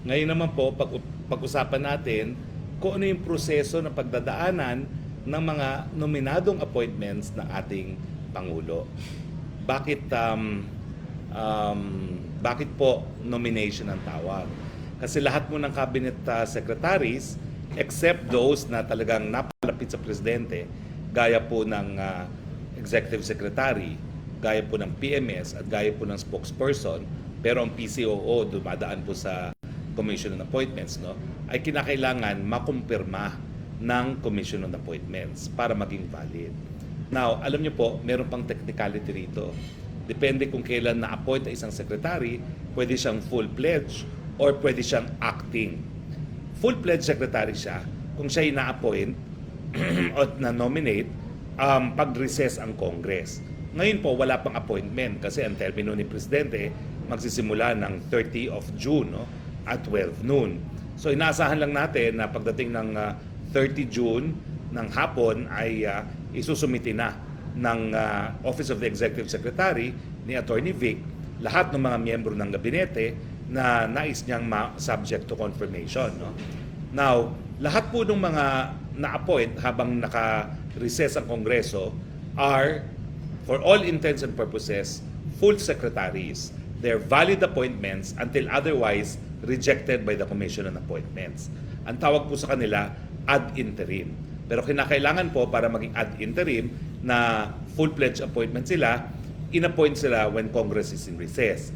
Ngayon naman po, pag, pag-usapan natin kung ano yung proseso ng pagdadaanan ng mga nominadong appointments ng ating Pangulo. Bakit um, um, bakit po nomination ang tawag? Kasi lahat mo ng cabinet uh, secretaries except those na talagang napalapit sa presidente gaya po ng uh, executive secretary, gaya po ng PMS at gaya po ng spokesperson, pero ang PCOO dumadaan po sa Commission on Appointments, no, ay kinakailangan makumpirma ng Commission on Appointments para maging valid. Now, alam niyo po, meron pang technicality rito. Depende kung kailan na-appoint ang isang secretary, pwede siyang full-pledge or pwede siyang acting. Full-pledge secretary siya kung siya na-appoint o na-nominate um, pag-recess ang Congress. Ngayon po, wala pang appointment kasi ang termino ni Presidente magsisimula ng 30 of June no, at 12 noon. So inaasahan lang natin na pagdating ng uh, 30 June ng hapon ay uh, isusumiti na ng uh, Office of the Executive Secretary ni Attorney Vic lahat ng mga miyembro ng gabinete na nais niyang ma- subject to confirmation. No? Now, lahat po ng mga na-appoint habang naka-recess ang Kongreso are, for all intents and purposes, full secretaries. They're valid appointments until otherwise rejected by the Commission on Appointments. Ang tawag po sa kanila, ad interim. Pero kinakailangan po para maging ad interim na full-pledged appointment sila, in-appoint sila when Congress is in recess.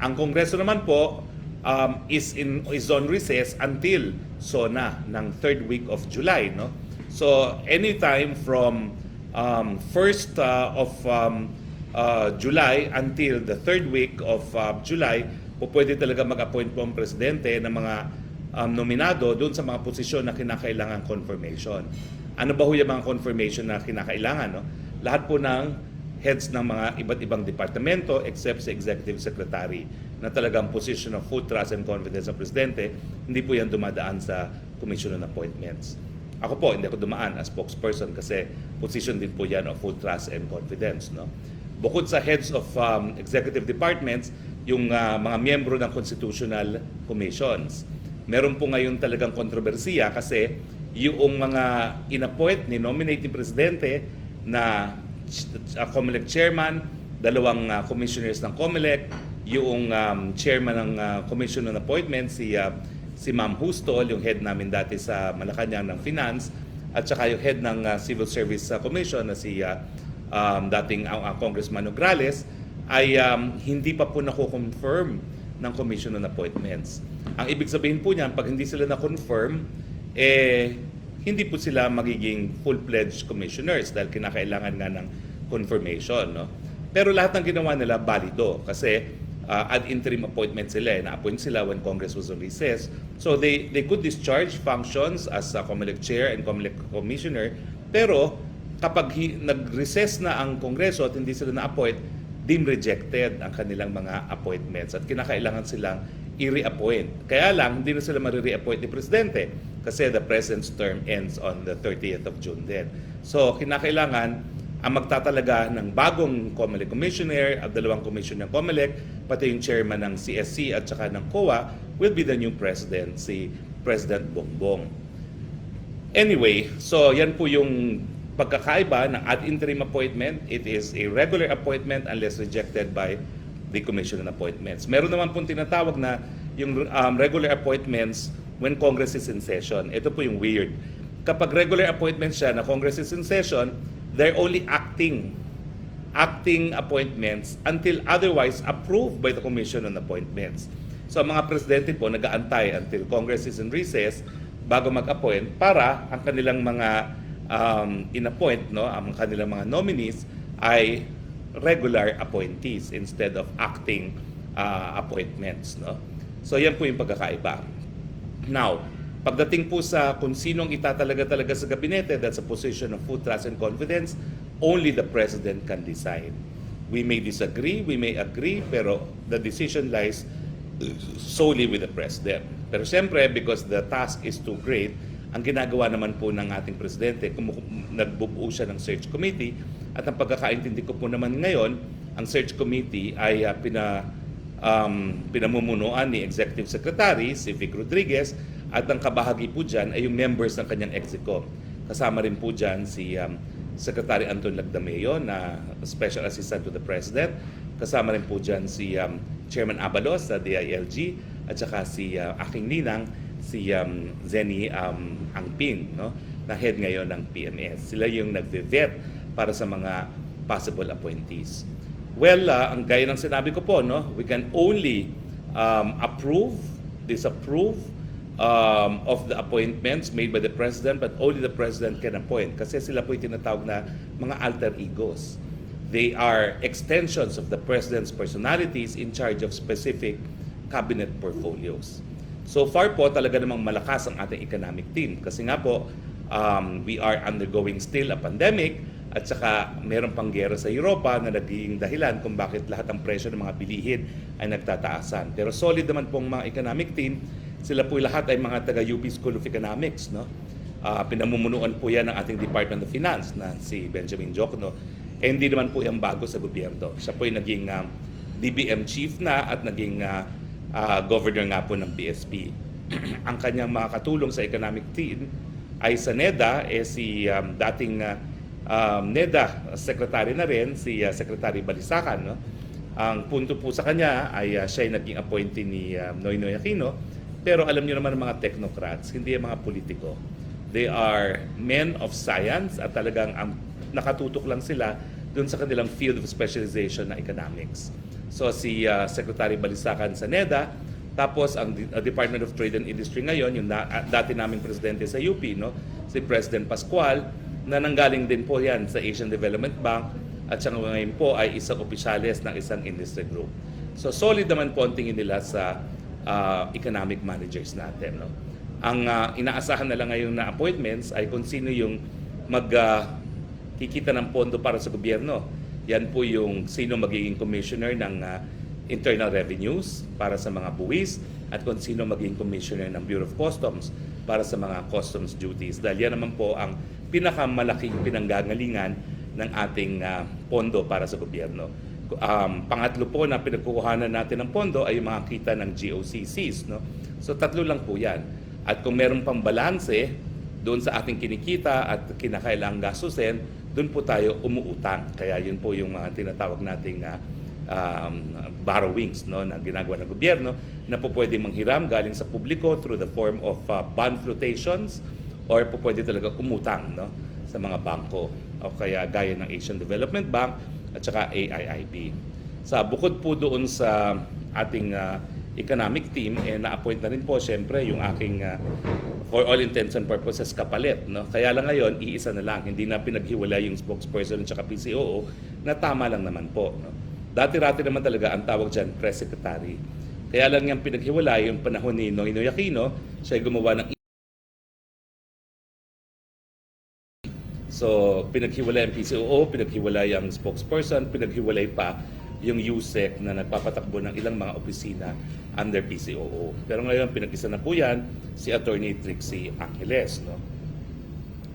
Ang Kongreso naman po um, is in is on recess until SONA ng third week of July, no? So anytime from um, first uh, of um, uh, July until the third week of uh, July, po pwede talaga mag-appoint po ang presidente ng mga um, nominado doon sa mga posisyon na kinakailangan confirmation. Ano ba ho yung mga confirmation na kinakailangan? No? Lahat po ng heads ng mga iba't ibang departamento except sa executive secretary na talagang position of full trust and confidence sa presidente, hindi po yan dumadaan sa commission on appointments. Ako po, hindi ako dumaan as spokesperson kasi position din po yan of full trust and confidence. No? Bukod sa heads of um, executive departments, yung uh, mga miyembro ng constitutional commissions. Meron po ngayon talagang kontrobersiya kasi yung mga inappoint ni nominate ni presidente na uh, COMELEC chairman, dalawang uh, commissioners ng COMELEC, yung um, chairman ng uh, Commission on Appointments, si, uh, si Ma'am Hustol, yung head namin dati sa Malacanang ng Finance, at saka yung head ng uh, Civil Service uh, Commission na si uh, um, dating uh, uh, Congressman Nograles, ay um, hindi pa po nako-confirm ng Commission on Appointments. Ang ibig sabihin po niyan, pag hindi sila na-confirm, eh, hindi po sila magiging full-fledged commissioners dahil kinakailangan nga ng confirmation. No? Pero lahat ng ginawa nila valido kasi uh, ad interim appointment sila, eh, na-appoint sila when Congress was on recess. So they, they could discharge functions as a COMELEC chair and COMELEC commissioner, pero kapag hi- nag-recess na ang Kongreso at hindi sila na-appoint, deemed rejected ang kanilang mga appointments at kinakailangan silang i-reappoint. Kaya lang, hindi na sila marireappoint ni Presidente kasi the President's term ends on the 30th of June din. So, kinakailangan ang magtatalaga ng bagong COMELEC Commissioner at dalawang commission ng COMELEC, pati yung chairman ng CSC at saka ng COA will be the new President, si President Bongbong. Anyway, so yan po yung pagkakaiba ng ad interim appointment. It is a regular appointment unless rejected by the Commission on Appointments. Meron naman pong tinatawag na yung um, regular appointments when Congress is in session. Ito po yung weird. Kapag regular appointment siya na Congress is in session, they're only acting acting appointments until otherwise approved by the Commission on Appointments. So ang mga presidente po nag-aantay until Congress is in recess bago mag-appoint para ang kanilang mga um, in-appoint, no, ang kanilang mga nominees ay regular appointees instead of acting uh, appointments. No? So yan po yung pagkakaiba. Now, pagdating po sa kung sinong itatalaga talaga sa gabinete, that's a position of full trust and confidence, only the President can decide. We may disagree, we may agree, pero the decision lies solely with the President. Pero siyempre, because the task is too great, ang ginagawa naman po ng ating Presidente, nagbubuo siya ng search committee, at ang pagkakaintindi ko po naman ngayon, ang search committee ay uh, pina, um, pinamumunuan ni Executive Secretary si Vic Rodriguez at ang kabahagi po dyan ay yung members ng kanyang executive. Kasama rin po dyan si um, Secretary Anton Lagdameo na Special Assistant to the President. Kasama rin po dyan si um, Chairman Abalos sa DILG at saka si uh, aking ninang si um, Zenny um, Angping no? na head ngayon ng PMS. Sila yung nagve-vet para sa mga possible appointees. Well, uh, ang gaya ng sinabi ko po, no, we can only um, approve, disapprove um, of the appointments made by the President, but only the President can appoint. Kasi sila po yung tinatawag na mga alter egos. They are extensions of the President's personalities in charge of specific cabinet portfolios. So far po, talaga namang malakas ang ating economic team. Kasi nga po, um, we are undergoing still a pandemic at saka meron pang gera sa Europa na naging dahilan kung bakit lahat ng presyo ng mga bilihin ay nagtataasan. Pero solid naman pong mga economic team, sila po lahat ay mga taga UP School of Economics. No? Ah, pinamumunuan po yan ng ating Department of Finance na si Benjamin Jokno. Eh, hindi naman po yan bago sa gobyerno. Siya po ay naging um, DBM chief na at naging ah, ah, governor nga po ng BSP. Ang kanyang mga katulong sa economic team ay sa NEDA, eh si um, dating ah, um, NEDA secretary na rin, si ah, Secretary Balisacan. No? Ang punto po sa kanya ay ah, siya ay naging appointee ni um, Noynoy Aquino. Pero alam niyo naman mga technocrats, hindi mga politiko. They are men of science at talagang ang nakatutok lang sila doon sa kanilang field of specialization na economics. So si ah, Secretary Balisacan sa NEDA, tapos ang D- ah, Department of Trade and Industry ngayon, yung na- ah, dati naming presidente sa UP, no, si President Pascual, na nanggaling din po yan sa Asian Development Bank at siya ngayon po ay isang opisyales ng isang industry group. So solid naman po ang tingin nila sa ah, economic managers natin. No? Ang ah, inaasahan na lang ngayon na appointments ay kung sino yung mag ah, kikita ng pondo para sa gobyerno. Yan po yung sino magiging commissioner ng ah, internal revenues para sa mga buwis at kung sino magiging commissioner ng Bureau of Customs para sa mga customs duties. Dahil yan naman po ang pinakamalaking pinanggagalingan ng ating ah, pondo para sa gobyerno. Um, pangatlo po na pinagkukuhanan natin ng pondo ay yung mga kita ng GOCCs. No? So tatlo lang po yan. At kung meron pang balanse doon sa ating kinikita at kinakailangang gastusin, doon po tayo umuutang. Kaya yun po yung mga tinatawag nating ah, um, borrowings no, na ginagawa ng gobyerno na po pwede manghiram galing sa publiko through the form of ah, bond flotations or po pwede talaga umutang no, sa mga bangko o kaya gaya ng Asian Development Bank at saka AIIB. Sa bukod po doon sa ating ah, economic team, eh, na-appoint na rin po siyempre yung aking ah, for all intents and purposes kapalit. No? Kaya lang ngayon, iisa na lang. Hindi na pinaghiwalay yung spokesperson at PCOO na tama lang naman po. No? Dati-rati naman talaga ang tawag dyan, press secretary. Kaya lang yung pinaghiwalay yung panahon ni Noynoy Aquino, siya gumawa ng So, pinaghiwalay ang PCOO, pinaghiwalay ang spokesperson, pinaghiwalay pa yung USEC na nagpapatakbo ng ilang mga opisina under PCOO. Pero ngayon, pinag-isa na po yan si Attorney Trixie Angeles. No?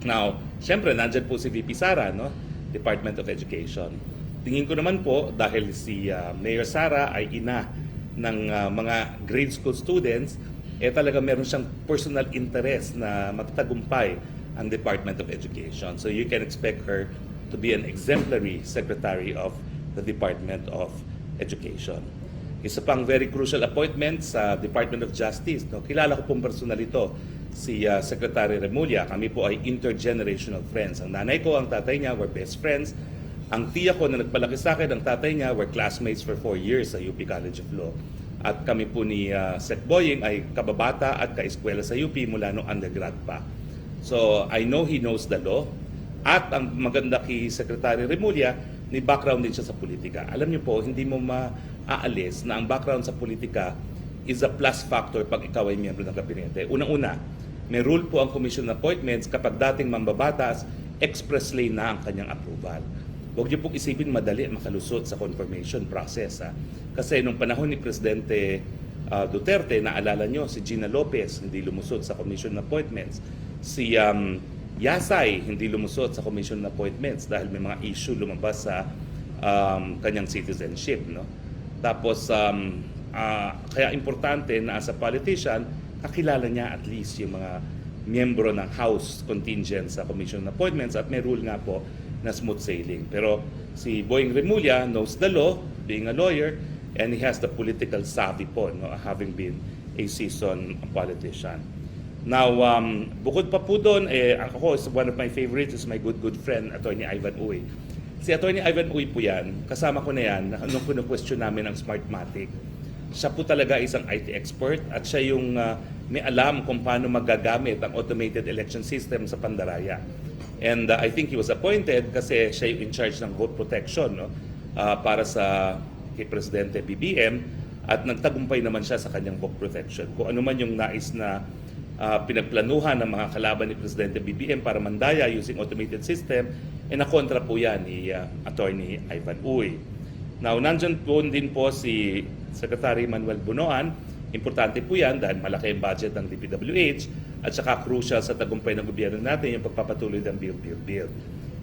Now, syempre, nandyan po si VP Sara, no? Department of Education. Tingin ko naman po, dahil si ah, Mayor Sara ay ina ng ah, mga grade school students, eh talaga meron siyang personal interest na matatagumpay ang Department of Education. So you can expect her to be an exemplary Secretary of the Department of Education. Isa pang very crucial appointment sa Department of Justice. No? Kilala ko pong personal ito, si ah, Secretary Remulla. Kami po ay intergenerational friends. Ang nanay ko, ang tatay niya were best friends. Ang tiya ko na nagpalaki sa akin, ang tatay niya were classmates for four years sa UP College of Law. At kami po ni ah, Sec Boying ay kababata at kaeskwela sa UP mula nung undergrad pa. So I know he knows the law. At ang maganda kay Secretary Remulla, may background din siya sa politika. Alam niyo po, hindi mo maaalis na ang background sa politika is a plus factor pag ikaw ay miyembro ng kabinete. Unang-una, may rule po ang Commission on Appointments kapag dating mambabatas, expressly na ang kanyang approval. Huwag niyo pong isipin madali makalusot sa confirmation process. Ha? Kasi nung panahon ni Presidente ah, Duterte, naalala nyo, si Gina Lopez hindi lumusot sa Commission on Appointments. Si um, Yasay hindi lumusot sa Commission on Appointments dahil may mga issue lumabas sa um, kanyang citizenship. No? Tapos um, ah, kaya importante na as a politician, kakilala niya at least yung mga miyembro ng House contingent sa Commission on Appointments at may rule nga po na smooth sailing. Pero si Boying Remulla knows the law, being a lawyer, and he has the political savvy po, no, having been a seasoned politician. Now, um, bukod pa po doon, eh, ako, one of my favorites is my good, good friend, Attorney Ivan Uy. Si Attorney Ivan Uy po yan, kasama ko na yan, nung kinu-question namin ang Smartmatic. Siya po talaga isang IT expert at siya yung ah, may alam kung paano magagamit ang automated election system sa Pandaraya. And uh, I think he was appointed kasi siya yung in charge ng vote protection no? Ah, para sa kay Presidente BBM at nagtagumpay naman siya sa kanyang vote protection. Kung ano man yung nais na ah, pinagplanuhan ng mga kalaban ni Presidente BBM para mandaya using automated system, eh nakontra po yan ni ah, Attorney Ivan Uy. Now, nandyan po din po si Secretary Manuel Bunoan. Importante po yan dahil malaki ang budget ng DPWH at saka crucial sa tagumpay ng gobyerno natin yung pagpapatuloy ng Build, Build, Build.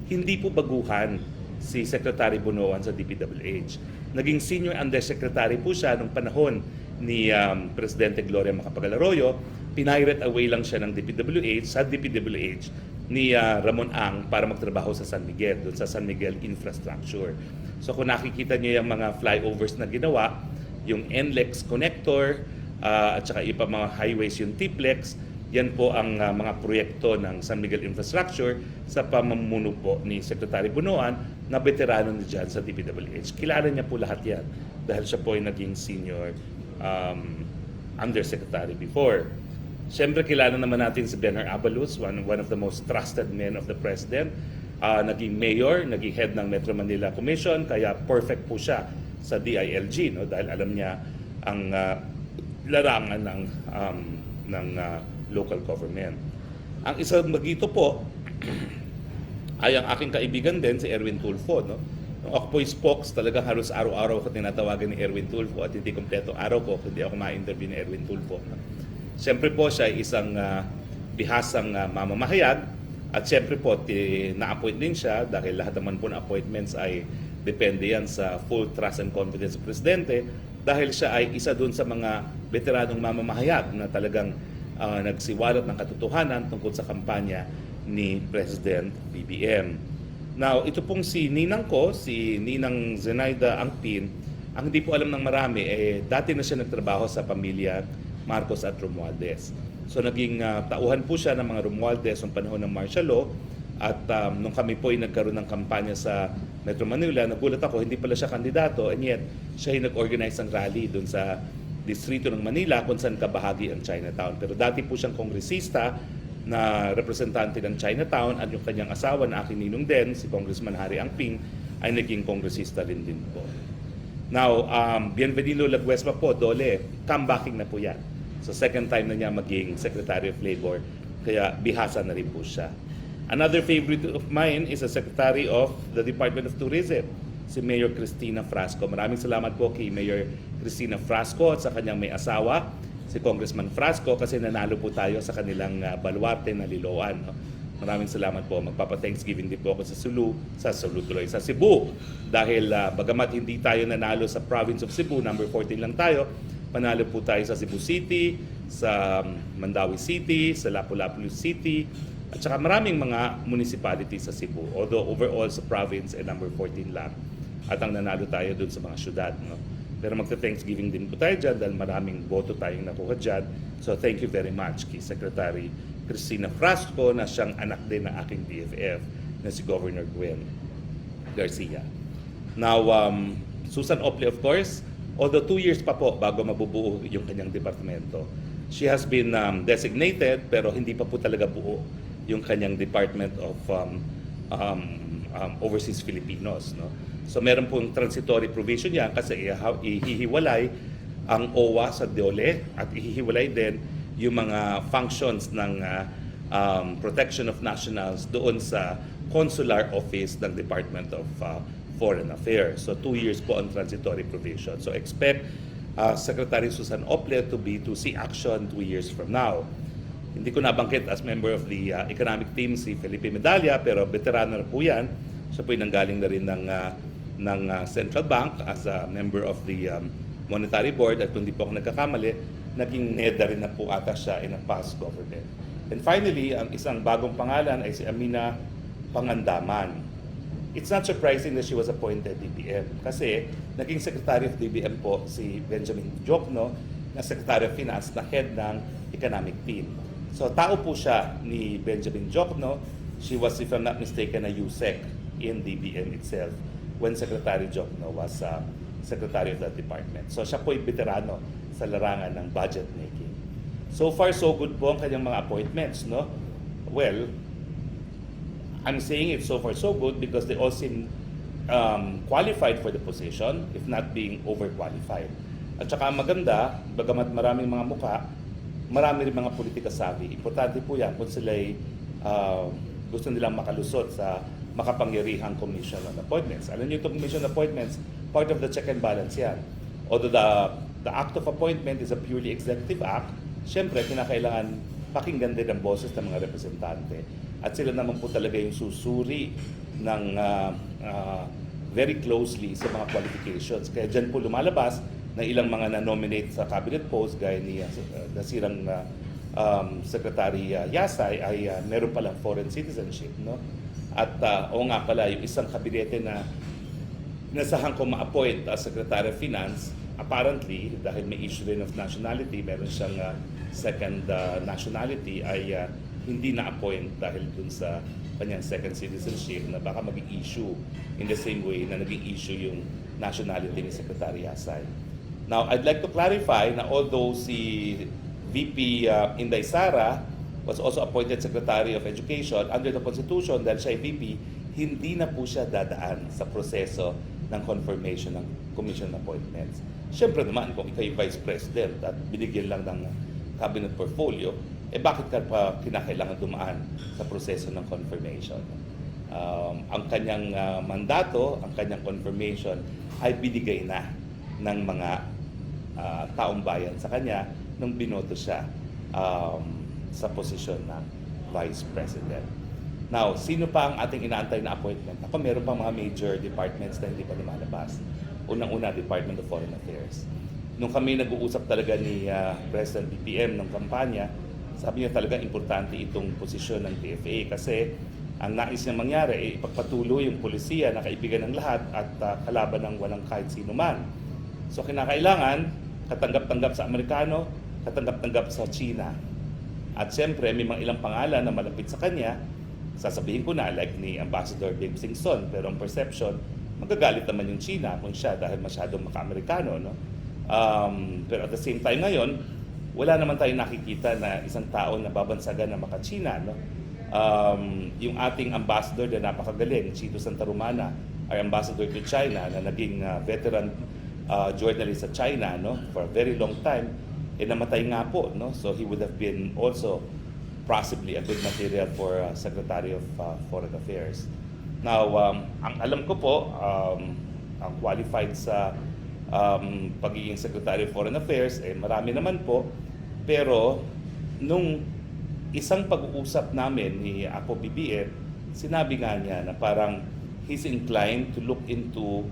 Hindi po baguhan si Secretary Bunoan sa DPWH. Naging senior undersecretary po siya nung panahon ni um, Presidente Gloria Macapagal Arroyo. Pinirate away lang siya ng DPWH sa DPWH ni uh, Ramon Ang para magtrabaho sa San Miguel, doon sa San Miguel Infrastructure. So kung nakikita niyo yung mga flyovers na ginawa, yung NLEX connector, ah, at saka iba mga highways yung TPLEX, yan po ang ah, mga proyekto ng San Miguel Infrastructure sa pamumuno po ni Secretary Bunoan na veterano ni dyan sa DPWH. Kilala niya po lahat yan dahil siya po ay naging senior um, undersecretary before. Siyempre, kilala naman natin si Benhar Abaluz, one, one of the most trusted men of the President. Ah, naging mayor, naging head ng Metro Manila Commission, kaya perfect po siya sa DILG no? dahil alam niya ang ah, larangan ng, um, ng ah, local government. Ang isa magito po ay ang aking kaibigan din, si Erwin Tulfo. No? Ako po spokes, talagang halos araw-araw ko tinatawagan ni Erwin Tulfo at hindi kompleto araw ko kung hindi ako ma-interview ni Erwin Tulfo. No? Siyempre po siya ay isang ah, bihasang ah, mamamahayag at siyempre po na-appoint din siya dahil lahat naman po ng appointments ay depende yan sa full trust and confidence ng Presidente dahil siya ay isa dun sa mga veteranong mamamahayag na talagang ah, nagsiwalat ng katotohanan tungkol sa kampanya ni President BBM. Now, ito pong si Ninang ko, si Ninang Zenaida Angpin, ang hindi po alam ng marami, eh, dati na siya nagtrabaho sa pamilya Marcos at Romualdez. So naging ah, tauhan po siya ng mga Romualdez noong panahon ng martial law at um, nung kami po ay nagkaroon ng kampanya sa Metro Manila, nagulat ako, hindi pala siya kandidato and yet siya ay nag-organize ng rally doon sa distrito ng Manila kung saan kabahagi ang Chinatown. Pero dati po siyang kongresista na representante ng Chinatown at yung kanyang asawa na aking ninong din, si Congressman Harry Angping, ay naging kongresista rin din po. Now, um, Bienvenido Laguesma po, Dole, comebacking na po yan. So second time na niya maging Secretary of Labor, kaya bihasa na rin po siya. Another favorite of mine is the Secretary of the Department of Tourism, si Mayor Cristina Frasco. Maraming salamat po kay Mayor Cristina Frasco at sa kanyang may asawa, si Congressman Frasco, kasi nanalo po tayo sa kanilang uh, baluarte na Liloan. No? Maraming salamat po. Magpapa-Thanksgiving din po ako sa Sulu, sa Sulu tuloy, sa Cebu. Dahil ah, bagamat hindi tayo nanalo sa province of Cebu, number 14 lang tayo, panalo po tayo sa Cebu City, sa Mandawi City, sa Lapu-Lapu City, at saka maraming mga municipalities sa Cebu. Although overall sa province ay number 14 lang. At ang nanalo tayo dun sa mga syudad. No? Pero magta-Thanksgiving din po tayo dyan dahil maraming boto tayong nakuha dyan. So thank you very much kay Secretary Cristina Frasco na siyang anak din ng aking BFF na si Governor Gwen Garcia. Now, um, Susan Ople, of course, although two years pa po bago mabubuo yung kanyang departamento, she has been um, designated pero hindi pa po talaga buo yung kanyang Department of um, um, um, Overseas Filipinos. No? So meron pong transitory provision yan kasi ihihiwalay ang OWA sa DOLE at ihihiwalay din yung mga functions ng uh, um, protection of nationals doon sa consular office ng Department of uh, Foreign Affairs. So two years po ang transitory provision. So expect uh, Secretary Susan Ople to be to see action two years from now. Hindi ko nabanggit as member of the uh, economic team si Felipe Medalla pero veterano na po yan. Siya po nanggaling na rin ng, uh, ng uh, Central Bank as a member of the um, Monetary Board at kung di po ako nagkakamali, naging NEDA rin na po ata siya in a past government. And finally, ang isang bagong pangalan ay si Amina Pangandaman. It's not surprising that she was appointed DBM kasi naging Secretary of DBM po si Benjamin Jokno na Secretary of Finance na head ng economic team. So tao po siya ni Benjamin Jokno. She was, if I'm not mistaken, a USEC in DBM itself when Secretary Jokno was uh, Secretary of that department. So siya po ay veterano sa larangan ng budget making. So far, so good po ang kanyang mga appointments, no? Well, I'm saying it so far so good because they all seem um, qualified for the position, if not being overqualified. At saka maganda, bagamat maraming mga muka, marami rin mga politika savvy. Importante po yan kung sila'y uh, gusto nilang makalusot sa makapangyarihang commission on appointments. Alam niyo itong commission on appointments, part of the check and balance yan. Although the, the act of appointment is a purely executive act, syempre kinakailangan pakinggan din ang boses ng mga representante. At sila naman po talaga yung susuri ng ah, ah, very closely sa mga qualifications. Kaya dyan po lumalabas na ilang mga na-nominate sa cabinet post gaya ni uh, nasirang ah, um, Secretary ah, Yasay ay ah, meron palang foreign citizenship. No? At uh, o nga pala, yung isang kabinete na nasahan ko ma-appoint as Secretary of Finance, apparently, dahil may issue rin of nationality, meron siyang uh, second uh, nationality, ay uh, hindi na-appoint dahil dun sa kanyang second citizenship na baka maging issue in the same way na naging issue yung nationality ni Secretary Yasay. Now, I'd like to clarify na although si VP uh, Inday Sara was also appointed Secretary of Education under the Constitution dahil siya ay VP, hindi na po siya dadaan sa proseso ng confirmation ng commission appointments. Siyempre naman, kung ikaw yung Vice President at binigyan lang ng cabinet portfolio, eh bakit ka pa kinakailangan dumaan sa proseso ng confirmation? Um, ang kanyang ah, mandato, ang kanyang confirmation ay binigay na ng mga ah, taong bayan sa kanya nung binoto siya um, sa posisyon ng Vice President. Now, sino pa ang ating inaantay na appointment? Ako, meron pa mga major departments na hindi pa lumalabas. Unang-una, Department of Foreign Affairs. Nung kami nag-uusap talaga ni ah, President BPM ng kampanya, sabi niya talaga importante itong posisyon ng TFA kasi ang nais niya mangyari ay ipagpatuloy yung polisiya na kaibigan ng lahat at ah, kalaban ng walang kahit sino man. So kinakailangan katanggap-tanggap sa Amerikano, katanggap-tanggap sa China. At siyempre, may mga ilang pangalan na malapit sa kanya, sasabihin ko na like ni Ambassador Dave Singson, pero ang perception, magagalit naman yung China kung siya dahil masyadong maka-Amerikano. No? Um, pero at the same time ngayon, wala naman tayong nakikita na isang tao na babansagan na maka-China. No? Um, yung ating ambassador na napakagaling, Chito Santa Romana, our ambassador to China na naging uh, veteran uh, journalist sa China no for a very long time eh namatay nga po no so he would have been also possibly a good material for uh, Secretary of uh, Foreign Affairs now um, ang alam ko po um, ang qualified sa um, pagiging Secretary of Foreign Affairs eh marami naman po pero nung isang pag-uusap namin ni Apo BBM sinabi nga niya na parang he's inclined to look into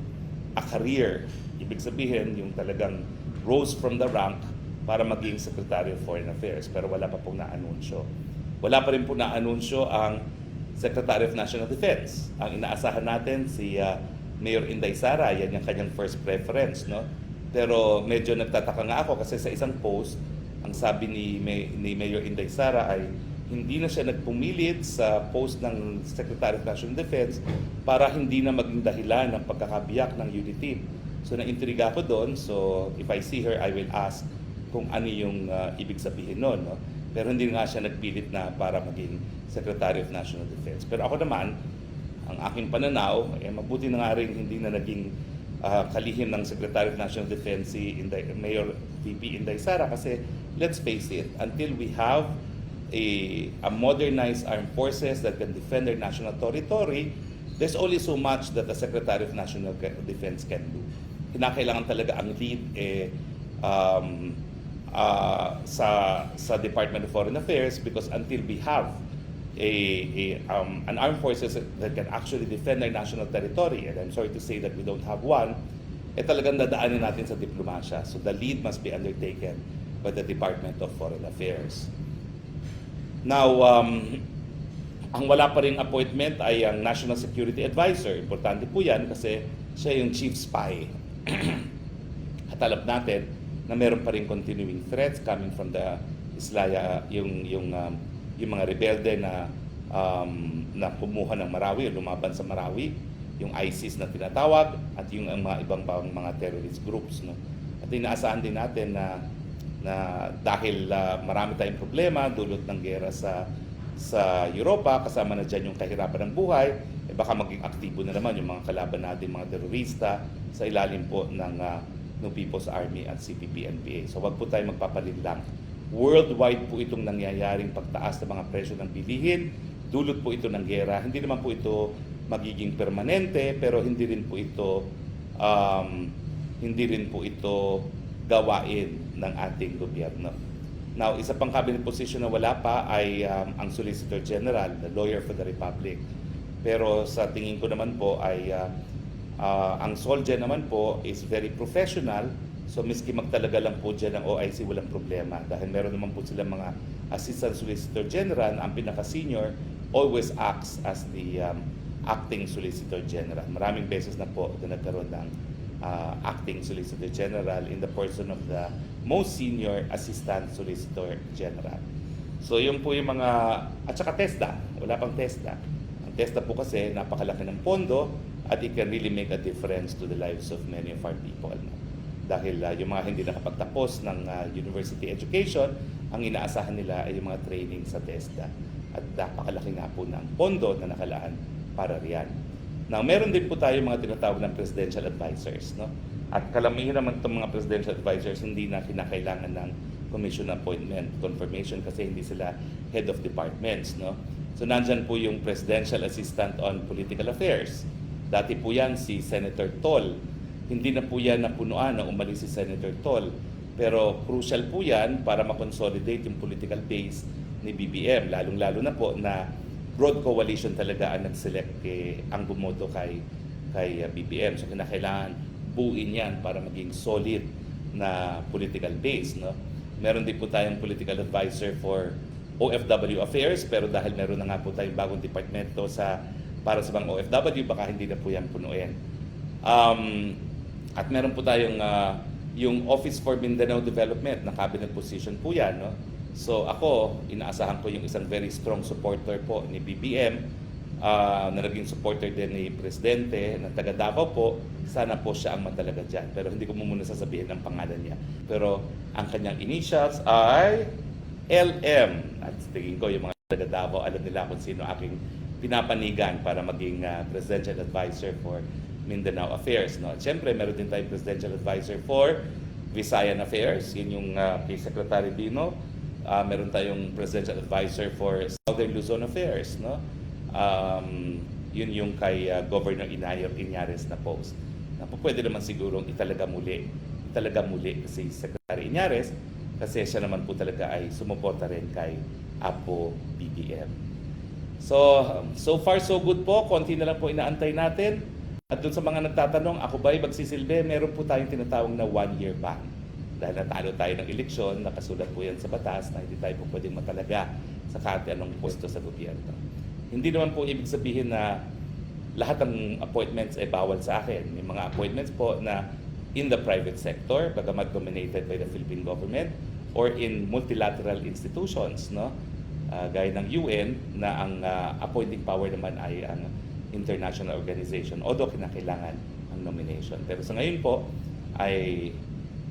a career. Ibig sabihin, yung talagang rose from the rank para maging Secretary of Foreign Affairs. Pero wala pa pong na-anunsyo. Wala pa rin po na-anunsyo ang Secretary of National Defense. Ang inaasahan natin si ah, Mayor Inday Sara, yan yung kanyang first preference. No? Pero medyo nagtataka nga ako kasi sa isang post, ang sabi ni, May, ni Mayor Inday Sara ay hindi na siya nagpumilit sa post ng Secretary of National Defense para hindi na maging dahilan ng pagkakabiyak ng team. So naintriga ako doon. So if I see her, I will ask kung ano yung uh, ibig sabihin noon. No? Pero hindi nga siya nagpilit na para maging Secretary of National Defense. Pero ako naman, ang aking pananaw, eh, mabuti na nga rin hindi na naging ah, kalihim ng Secretary of National Defense si Inday, Mayor VP Inday Sara kasi let's face it, until we have a, a modernized armed forces that can defend their national territory, there's only so much that the Secretary of National Defense can do. Kinakailangan talaga ang lead eh, um, uh, sa, sa Department of Foreign Affairs because until we have a, a um, an armed forces that can actually defend their national territory, and I'm sorry to say that we don't have one, eh talagang dadaanin natin sa diplomasya. So the lead must be undertaken by the Department of Foreign Affairs. Now, um, ang wala pa rin appointment ay ang National Security Advisor. Importante po yan kasi siya yung chief spy. At alam natin na meron pa rin continuing threats coming from the Islaya, yung, yung, um, yung mga rebelde na, um, na kumuha ng Marawi o lumaban sa Marawi, yung ISIS na tinatawag, at yung mga ibang pang mga terrorist groups. No? At inaasahan din natin na na dahil ah, marami tayong problema dulot ng gera sa sa Europa kasama na diyan yung kahirapan ng buhay eh baka maging aktibo na naman yung mga kalaban natin mga terorista sa ilalim po ng ah, ng People's Army at CPP-NPA. So wag po tayo magpapalinlang. Worldwide po itong nangyayaring pagtaas ng mga presyo ng bilihin. Dulot po ito ng gera. Hindi naman po ito magiging permanente pero hindi rin po ito um, hindi rin po ito gawain ng ating gobyerno. Now, isa pang cabinet position na wala pa ay um, ang Solicitor General, the lawyer for the Republic. Pero sa tingin ko naman po ay uh, uh, ang SOLGE naman po is very professional. So miski magtalaga lang po dyan ng OIC, walang problema. Dahil meron naman po silang mga Assistant Solicitor General, ang pinaka-senior, always acts as the um, acting Solicitor General. Maraming beses na po na nagkaroon ng uh, acting Solicitor General in the person of the most senior Assistant Solicitor General. So yun po yung mga, at saka TESDA, wala pang TESDA. Ang TESDA po kasi napakalaki ng pondo at it can really make a difference to the lives of many of our people. Dahil uh, yung mga hindi nakapagtapos ng uh, university education, ang inaasahan nila ay yung mga training sa TESDA. At napakalaki nga po ng pondo na nakalaan para riyan. Now, meron din po tayo mga tinatawag ng presidential advisors. No? At kalamihan naman itong mga presidential advisors hindi na kinakailangan ng commission appointment confirmation kasi hindi sila head of departments. No? So, nandyan po yung Presidential Assistant on Political Affairs. Dati po yan si Senator Tol. Hindi na po yan napunuan na umalis si Senator Tol. Pero crucial po yan para makonsolidate yung political base ni BBM. Lalong-lalo na po na broad coalition talaga ang nag-select eh, ang bumoto kay kay uh, BBM. So kinakailangan buuin 'yan para maging solid na political base, no? Meron din po tayong political advisor for OFW affairs pero dahil meron na nga po tayong bagong departamento sa para sa mga OFW baka hindi na po 'yan punuin. Um, at meron po tayong uh, yung Office for Mindanao Development na cabinet position po 'yan, no? So ako, inaasahan ko yung isang very strong supporter po ni BBM ah, na naging supporter din ni Presidente na taga Davao po. Sana po siya ang matalaga dyan. Pero hindi ko muna sasabihin ang pangalan niya. Pero ang kanyang initials ay LM. At tingin ko yung mga taga Davao, alam nila kung sino aking pinapanigan para maging ah, presidential advisor for Mindanao Affairs. No? At syempre, meron din tayong presidential advisor for Visayan Affairs. Yun yung uh, kay Secretary Dino. Ah, meron tayong presidential advisor for Southern Luzon Affairs, no? Um, yun yung kay ah, Governor Inayo Iñares na post. Na pwede naman sigurong italaga muli. Italaga muli si Secretary Iñares kasi siya naman po talaga ay sumuporta rin kay Apo BBM. So, so far so good po. Konti na lang po inaantay natin. At dun sa mga nagtatanong, ako ba'y magsisilbi? Meron po tayong tinatawag na one-year ban. Dahil natalo tayo ng eleksyon, nakasulat po yan sa batas na hindi tayo po pwedeng matalaga sa kahit anong pwesto sa gobyerno. Hindi naman po ibig sabihin na lahat ng appointments ay bawal sa akin. May mga appointments po na in the private sector, bagamat dominated by the Philippine government, or in multilateral institutions, no? Ah, gaya ng UN, na ang ah, appointing power naman ay ang international organization, although kinakailangan ang nomination. Pero sa ngayon po, ay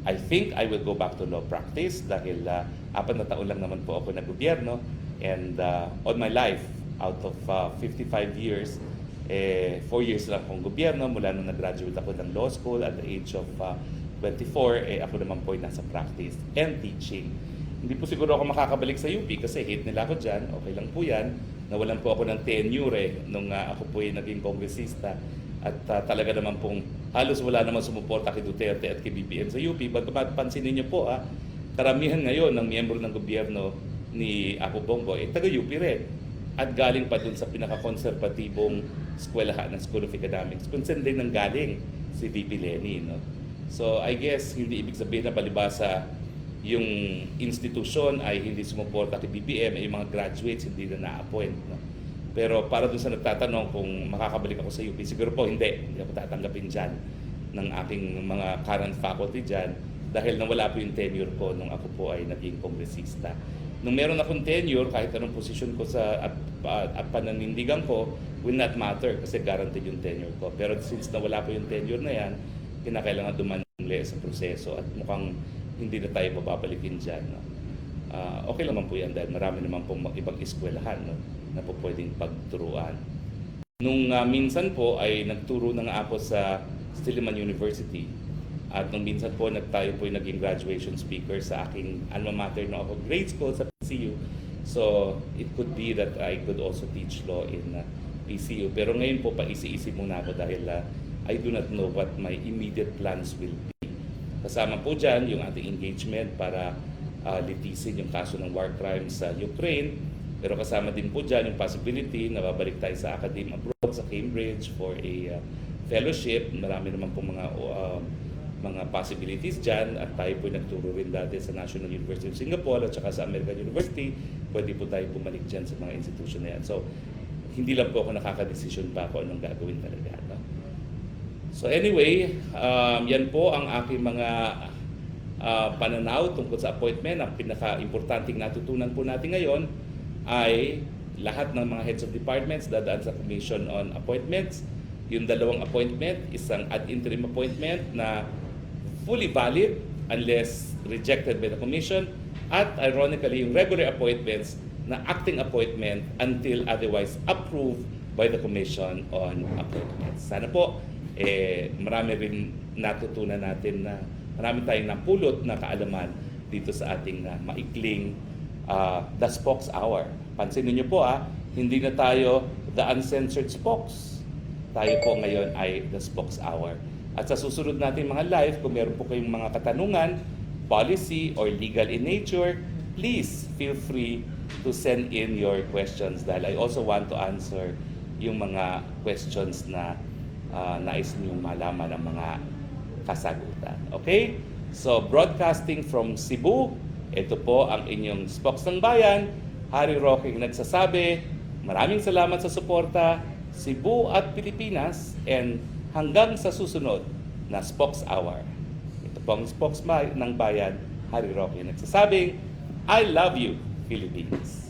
I think I will go back to law practice dahil uh, apat na taon lang naman po ako na gobyerno and uh, all my life, out of uh, 55 years, eh, 4 years lang akong gobyerno mula nung nag-graduate ako ng law school at the age of uh, 24, eh, ako naman po ay nasa practice and teaching. Hindi po siguro ako makakabalik sa UP kasi hate nila ako dyan, okay lang po yan. Nawalan po ako ng tenure eh, nung uh, ako po ay naging kongresista. At uh, talaga naman pong halos wala naman sumuporta kay Duterte at kay BBM sa UP. Bagamat pansinin niyo po, ah, karamihan ngayon ng miyembro ng gobyerno ni Apo Bongo ay taga-UP rin. At galing pa dun sa pinaka-konserbatibong eskwelahan ng School of Economics. Kung saan din nang galing si VP Lenny. No? So I guess hindi ibig sabihin na palibasa yung institusyon ay hindi sumuporta kay BBM, yung mga graduates hindi na na-appoint. No? Pero para dun sa nagtatanong kung makakabalik ako sa UP, siguro po hindi. Hindi ako tatanggapin dyan ng aking mga current faculty dyan dahil nawala po yung tenure ko nung ako po ay naging kongresista. Nung meron akong tenure, kahit anong posisyon ko sa at, at, at pananindigan ko, will not matter kasi guaranteed yung tenure ko. Pero since nawala po yung tenure na yan, kinakailangan dumanli sa proseso at mukhang hindi na tayo mababalikin dyan. No? Ah, okay naman po yan dahil marami naman pong ibang eskwelahan no, na po pwedeng pagturuan. Nung ah, minsan po ay nagturo na nga ako sa Stillman University at nung minsan po nagtayo po yung naging graduation speaker sa aking alma mater no ako grade school sa PCU. So it could be that I could also teach law in ah, PCU. Pero ngayon po paisi-isi muna ako dahil ah, I do not know what my immediate plans will be. Kasama po dyan yung ating engagement para uh, litisin yung kaso ng war crimes sa Ukraine. Pero kasama din po dyan yung possibility na babalik tayo sa academe abroad sa Cambridge for a uh, fellowship. Marami naman po mga uh, mga possibilities dyan at tayo po nagturo rin dati sa National University of Singapore at saka sa American University. Pwede po tayo bumalik dyan sa mga institution na yan. So, hindi lang po ako nakaka-decision pa kung anong gagawin talaga. So anyway, um, yan po ang aking mga ah, pananaw tungkol sa appointment. Ang pinaka-importanting natutunan po natin ngayon ay lahat ng mga heads of departments dadaan sa Commission on Appointments. Yung dalawang appointment, isang ad interim appointment na fully valid unless rejected by the Commission at ironically yung regular appointments na acting appointment until otherwise approved by the Commission on Appointments. Sana po eh, marami rin natutunan natin na marami tayong napulot na kaalaman dito sa ating uh, maikling uh, The Spokes Hour. Pansinin niyo po ah, hindi na tayo The Uncensored Spokes. Tayo po ngayon ay The Spokes Hour. At sa susunod natin mga live, kung meron po kayong mga katanungan, policy or legal in nature, please feel free to send in your questions dahil I also want to answer yung mga questions na uh, nais niyong malaman ng mga kasagutan. Okay? So, broadcasting from Cebu, ito po ang inyong Spokes ng Bayan. Harry Roque nagsasabi, maraming salamat sa suporta, Cebu at Pilipinas, and hanggang sa susunod na Spokes Hour. Ito po ang Spokes ng Bayan, Harry Roque nagsasabing, I love you, Philippines.